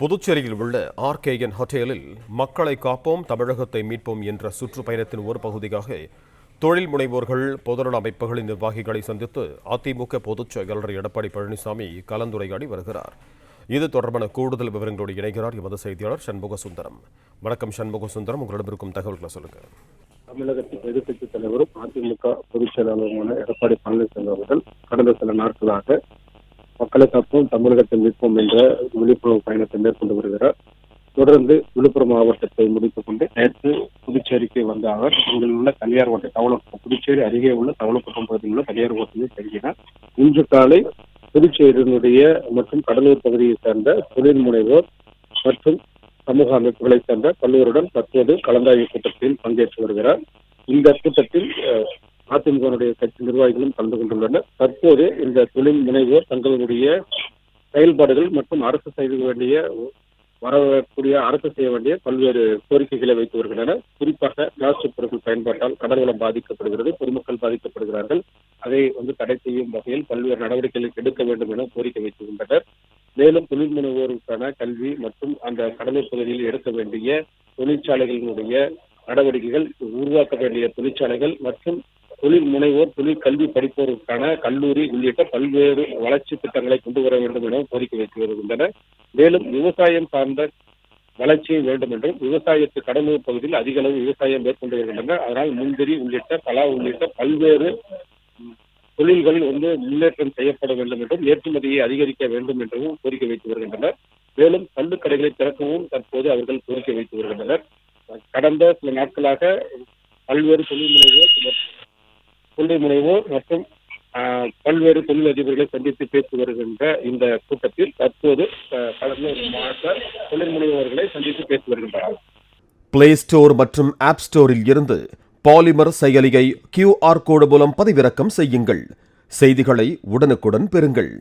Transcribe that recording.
புதுச்சேரியில் உள்ள ஆர்கேஎன் ஹோட்டலில் மக்களை காப்போம் தமிழகத்தை மீட்போம் என்ற சுற்றுப்பயணத்தின் ஒரு பகுதியாக தொழில் முனைவோர்கள் பொதுநல அமைப்புகளின் நிர்வாகிகளை சந்தித்து அதிமுக பொதுச் செயலர் எடப்பாடி பழனிசாமி கலந்துரையாடி வருகிறார். இது தொடர்பான கூடுதல் விவரங்களோடு இணைகிறார் எமது செய்தியாளர் சண்முக சுந்தரம் வணக்கம் சண்முக சுந்தரம் உங்களிடம் இருக்கும் தகவல்களை சொல்லுங்க. தமிழகத்தின் எதிர்க்கட்சித் தலைவரும் அதிமுக பொதுச் செயலாளருமான எடப்பாடி பழனிசாமி அவர்கள் கடந்த சில நாட்களாக மக்களை காப்போம் தமிழகத்தை மீட்போம் என்ற விழிப்புணர்வு பயணத்தை மேற்கொண்டு வருகிறார். தொடர்ந்து விழுப்புரம் மாவட்டத்தை முடித்துக் கொண்டு நேற்று புதுச்சேரிக்கு வந்த அவர் இங்கில் உள்ள தனியார் ஓட்டை தவளக்குப்பம் புதுச்சேரி அருகே உள்ள தவளக்குப்பம் பகுதியில் உள்ள தனியார் ஓட்டத்தில் தங்கினார் இன்று காலை புதுச்சேரியினுடைய மற்றும் கடலூர் பகுதியை சேர்ந்த தொழில் முனைவோர் மற்றும் சமூக அமைப்புகளை சேர்ந்த பல்வேருடன் தற்போது கலந்தாய்வு கூட்டத்தில் பங்கேற்று வருகிறார். இந்த கூட்டத்தில் அதிமுகவுடைய கட்சி நிர்வாகிகளும் கலந்து கொண்டுள்ளனர். தற்போது இந்த தொழில் முனைவோர் தங்களுடைய செயல்பாடுகள் மற்றும் அரசு செய்ய வேண்டிய வரக்கூடிய அரசு செய்ய வேண்டிய பல்வேறு கோரிக்கைகளை வைத்து வருகின்றனர். குறிப்பாக பிளாஸ்டிக் பொருட்கள் பயன்பாட்டால் கடல்வளம் பாதிக்கப்படுகிறது பொதுமக்கள் பாதிக்கப்படுகிறார்கள். அதை வந்து தடை செய்யும் வகையில் பல்வேறு நடவடிக்கைகளை எடுக்க வேண்டும் என கோரிக்கை வைத்துகின்றனர் மேலும் தொழில் முனைவோருக்கான கல்வி மற்றும் அந்த கடலூர் பகுதியில் எடுக்க வேண்டிய தொழிற்சாலைகளினுடைய நடவடிக்கைகள் உருவாக்க வேண்டிய தொழிற்சாலைகள் மற்றும் தொழில் முனைவோர் தொழில் கல்வி படிப்போருக்கான கல்லூரி உள்ளிட்ட பல்வேறு வளர்ச்சி திட்டங்களை கொண்டு வர வேண்டும் என கோரிக்கை வைத்து வருகின்றனர். மேலும் விவசாயம் சார்ந்த வளர்ச்சியை வேண்டும் என்றும் விவசாயத்து கடலூர் பகுதியில் அதிக அளவு விவசாயம் மேற்கொண்டு வருகின்றனர். அதனால் முந்திரி உள்ளிட்ட பலா உள்ளிட்ட பல்வேறு தொழில்களில் வந்து முன்னேற்றம் செய்யப்பட வேண்டும் என்றும் ஏற்றுமதியை அதிகரிக்க வேண்டும் என்றும் கோரிக்கை வைத்து வருகின்றனர். மேலும் கள்ளுக்கடைகளை திறக்கவும் தற்போது அவர்கள் கோரிக்கை வைத்து வருகின்றனர். கடந்த சில நாட்களாக பல்வேறு தொழில் முனைவோர் தொழில் முனைவோர் மற்றும் பல்வேறு தொழிலதிபர்களை சந்தித்து பேசி வருகின்ற இந்த கூட்டத்தில் தற்போது கடந்த ஒரு மாவட்ட தொழில் முனைவோர்களை சந்தித்து பேசி வருகின்றனர். பிளே ஸ்டோர் மற்றும் ஆப் ஸ்டோரில் இருந்து பாலிமர் செயலியை கியூஆர் கோடு மூலம் பதிவிறக்கம் செய்யுங்கள். செய்திகளை உடனுக்குடன் பெறுங்கள்.